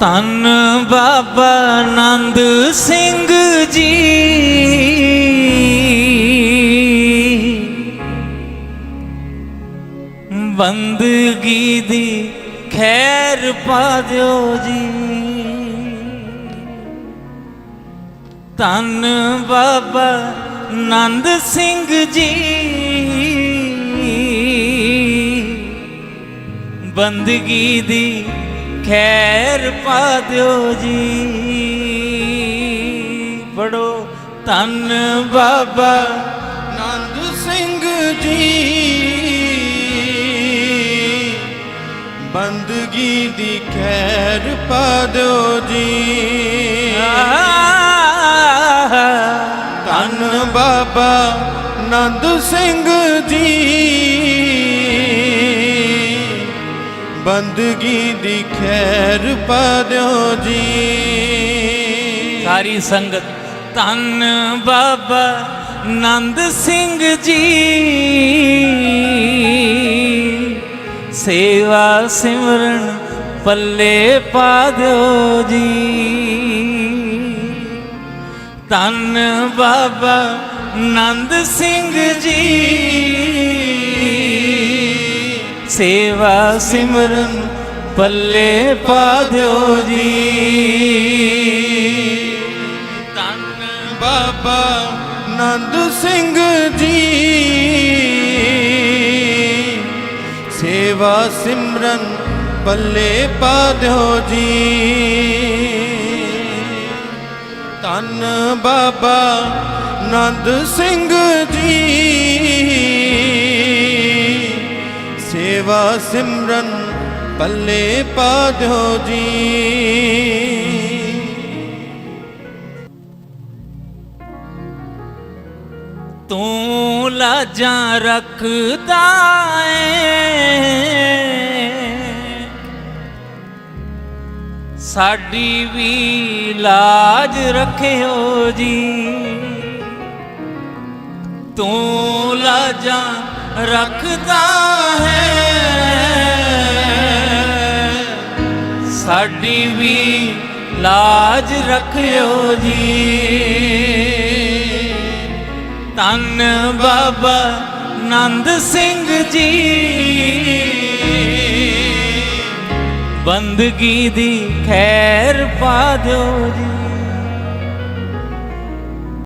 ਧੰਨ ਬਾਬਾ ਆਨੰਦ ਸਿੰਘ ਜੀ। ਬੰਦਗੀ ਦੀ ਖੈਰ ਪਾ ਦਿਓ ਜੀ। ਧੰਨ ਬਾਬਾ ਆਨੰਦ ਸਿੰਘ ਜੀ। ਬੰਦਗੀ ਦੀ ਖੈਰ ਪਾ ਦਿਓ ਜੀ। ਬੜੋ ਧੰਨ ਬਾਬਾ ਨੰਦ ਸਿੰਘ ਜੀ। ਬੰਦਗੀ ਦੀ ਖੈਰ ਪਾ ਦਿਓ ਜੀ। ਧੰਨ ਬਾਬਾ ਨੰਦ ਸਿੰਘ ਜੀ। ਬੰਦਗੀ ਦੀ ਖੈਰ ਪਾ ਦਿਓ ਜੀ। ਸਾਰੀ ਸੰਗਤ ਧੰਨ ਬਾਬਾ ਨੰਦ ਸਿੰਘ ਜੀ। ਸੇਵਾ ਸਿਮਰਨ ਪੱਲੇ ਪਾ ਦਿਓ ਜੀ। ਧੰਨ ਬਾਬਾ ਆਨੰਦ ਸਿੰਘ ਜੀ। ਸੇਵਾ ਸਿਮਰਨ ਪੱਲੇ ਪਾ ਦਿਓ ਜੀ। ਧੰਨ ਬਾਬਾ ਆਨੰਦ ਸਿੰਘ ਜੀ। ਸੇਵਾ ਸਿਮਰਨ ਪੱਲੇ ਪਾ ਦਿਓ ਜੀ। ਧੰਨ ਬਾਬਾ ਆਨੰਦ ਸਿੰਘ ਜੀ। ਸੇਵਾ ਸਿਮਰਨ ਪੱਲੇ ਪਾ ਦਿਓ ਜੀ। ਤੂੰ ਲਾਜਾਂ ਰੱਖਦਾ ਏ। ਸਾਡੀ ਵੀ ਲਾਜ ਰੱਖਿਓ ਜੀ। ਤੂੰ ਲਾਜਾਂ ਰੱਖਦਾ ਹੈ ਸਾਡੀ ਵੀ ਲਾਜ ਰੱਖਿਓ ਜੀ। ਧੰਨ ਬਾਬਾ ਨੰਦ ਸਿੰਘ ਜੀ। ਬੰਦਗੀ ਦੀ ਖੈਰ ਪਾ ਦਿਓ ਜੀ।